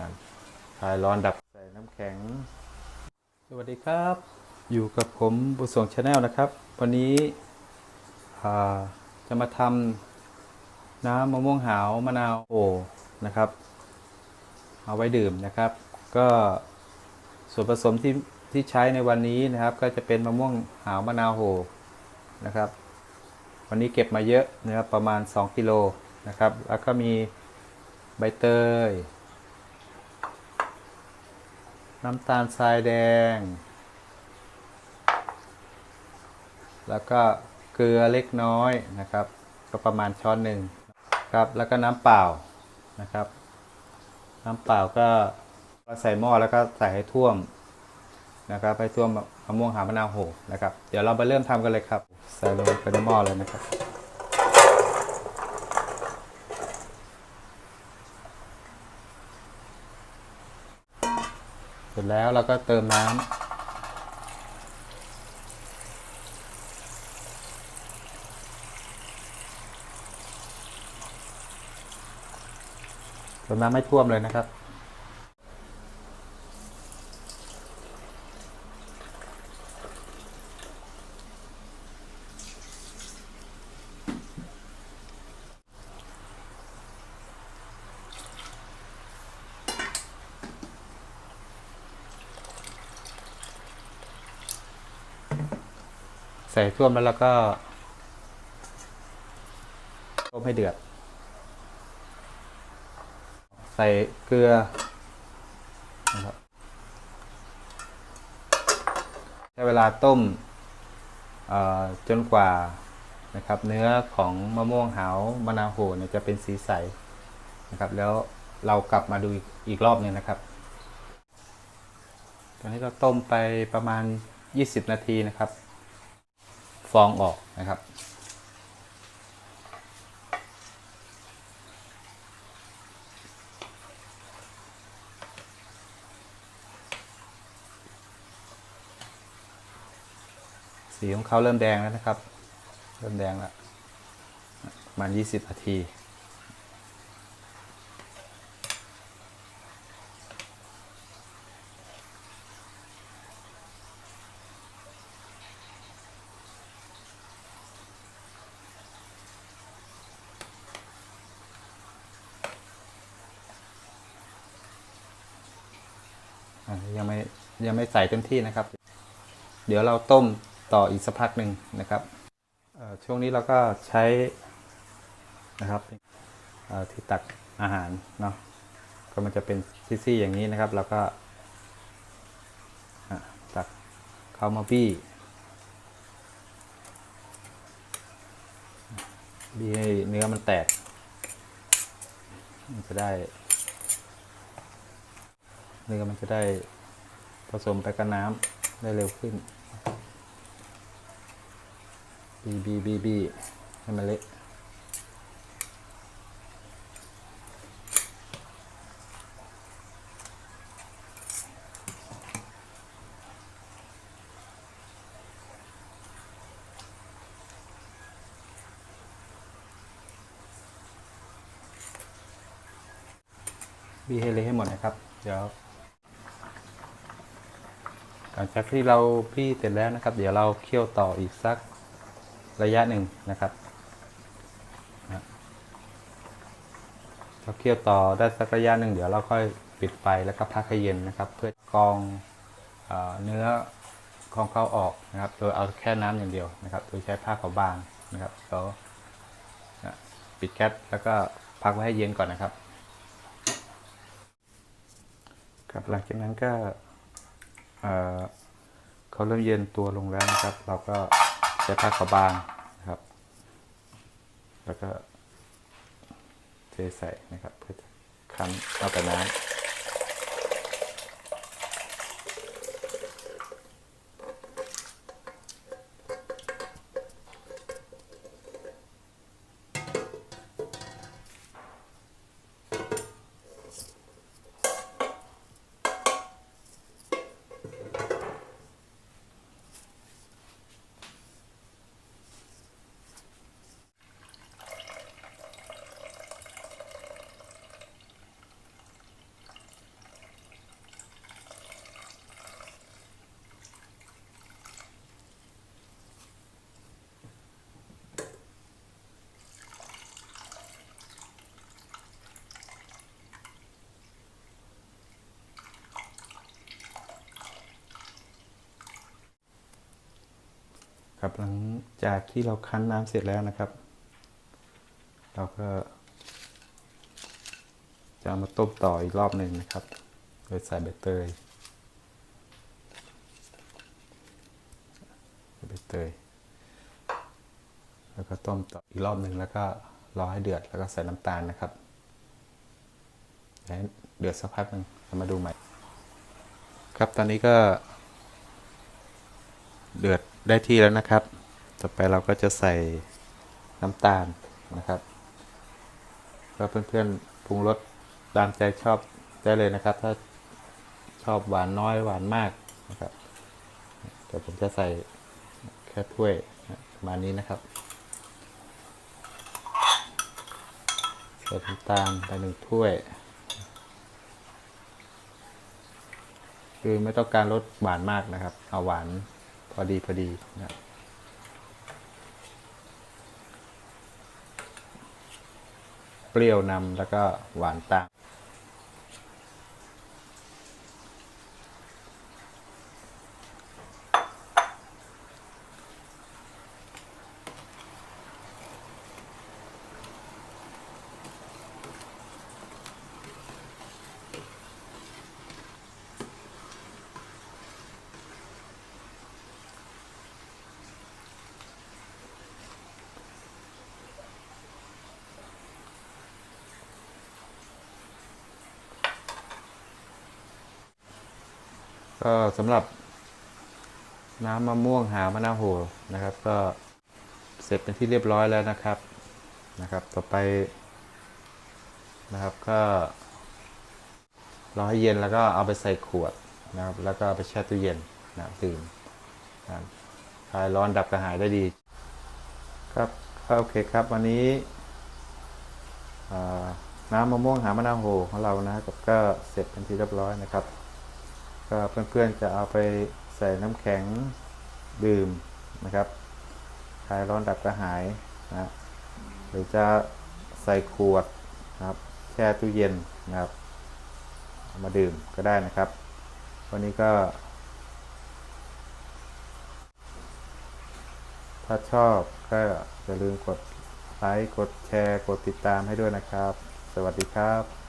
การคลายร้อนดับใส่น้ำแข็ง สวัสดีครับ อยู่กับผมบุญส่งชาแนลนะครับ วันนี้อ่าจะมาทำน้ำมะม่วงหาวมะนาวโอนะครับ เอาไว้ดื่มนะครับ ก็ส่วนผสมที่ที่ใช้ในวันนี้นะครับ ก็จะเป็นมะม่วงหาวมะนาวโหนะครับ วันนี้เก็บมาเยอะนะครับประมาณ 2กิโลนะครับ แล้วก็มีใบเตย น้ำตาลทรายแดง แล้วก็เกลือเล็กน้อยนะครับ ก็ประมาณช้อนหนึ่งครับ แล้วก็น้ำเปล่านะครับ น้ำเปล่าก็ใส่หม้อแล้วก็ใส่ให้ท่วมนะครับให้ท่วมมะม่วงหามะนาวโหนะครับ เดี๋ยวเราไปเริ่มทำกันเลยครับ ใส่ลงไปในหม้อเลยนะครับ เสร็จแล้วเราก็เติมน้ำเติมน้ำไม่ท่วมเลยนะครับ ใส่ท่วมแล้วเราก็ต้มให้เดือด ใส่เกลือนะครับใช้เวลาต้มจนกว่านะครับ เนื้อของมะม่วงหาวมะนาวโหเนี่ยจะเป็นสีใสนะครับ แล้วเรากลับมาดูอีกอีกรอบหนึงนะครับ ตอนนี้ก็ต้มไปประมาณ 20 นาทีนะครับ ฟองออกนะครับ สีของเขาเริ่มแดงแล้วนะครับ เริ่มแดงแล้วประมาณ20นาที ยังไม่ยังไม่ใส่เต็มที่นะครับ เดี๋ยวเราต้มต่ออีกสักพักหนึ่งนะครับช่วงนี้เราก็ใช้นะครับที่ตักอาหารเนาะก็มันจะเป็นซี่ๆอย่างนี้นะครับ แล้วก็ตักเข้ามาบี้บี้ให้เนื้อมันแตกมันจะได้ เนื้อมันจะได้ผสมไปกับน้ำได้เร็วขึ้น บีบีบีบีให้มันเละบีให้เละให้หมดนะครับ เดี๋ยว ลังจากที่เราพี่เสร็จแล้วนะครับ เดี๋ยวเราเคี่ยวต่ออีกสักระยะหนึ่งนะครับเราเคี่ยวต่อได้สักระยะหนึ่งเดี๋ยวเราค่อยปิดไฟแล้วก็พักให้เย็นนะครับ เพื่อกรองเอเนื้อของเขาออกนะครับ โดยเอาแค่น้ำอย่างเดียวนะครับ โดยใช้ผ้าขาวบางนะครับแล้วนะปิดแก๊สแล้วก็พักไว้ให้เย็นก่อนนะครับครับหลังจากนั้นก็ เขาเริ่มเย็นตัวลงแล้วนะครับ เราก็ใช้ผ้าขาวบางนะครับ แล้วก็เทใส่นะครับ เพื่อคั้นเอาไปน้ำ ครับหลังจากที่เราคั้นน้ำเสร็จแล้วนะครับ เราก็ จะามาต้มต่ออีกรอบหนึ่งนะครับ โดยใส่ใบเตยใส่ใบเตย แล้วก็ต้มต่ออีกรอบหนึ่งแล้วก็รอให้เดือดแล้วก็ใส่น้ำตาลนะครับให้เดือดสักพักหนึ่งเรามาดูใหม่ ครับตอนนี้ก็ เดือด ได้ที่แล้วนะครับ ต่อไปเราก็จะใส่น้ำตาลนะครับก็เพื่อนๆปรุงรสตามใจชอบได้เลยนะครับ ถ้าชอบหวานน้อยหวานมากนะครับเดี๋ยวผมจะใส่แค่ถ้วยประมาณนี้นะครับใส่น้ำตาลไปหนึ่งถ้วย คือไม่ต้องการรสหวานมากนะครับ เอาหวาน อดีพอดีนะเปรี้ยวนำแล้วก็หวานตาม ก็สำหรับน้ำมะม่วงหามะนาวโหนะครับ ก็เสร็จเป็นที่เรียบร้อยแล้วนะครับนะครับ ต่อไปนะครับก็รอให้เย็นแล้วก็เอาไปใส่ขวดนะครับ แล้วก็เอาไปแช่ตู้เย็นนะดื่มนะครับคลายร้อนดับกระหายได้ดี ครับโอเคครับ วันนี้น้ำมะม่วงหามะนาวโหของเรานะครับก็เสร็จเป็นที่เรียบร้อยนะครับ ก็เพื่อนๆจะเอาไปใส่น้ำแข็งดื่มนะครับคลายร้อนดับกระหายนะหรือจะใส่ขวดนะครับ แช่ตู้เย็นนะครับเอามาดื่มก็ได้นะครับ วันนี้ก็ ถ้าชอบก็อย่าลืมกดไลค์กดแชร์ กดติดตามให้ด้วยนะครับ สวัสดีครับ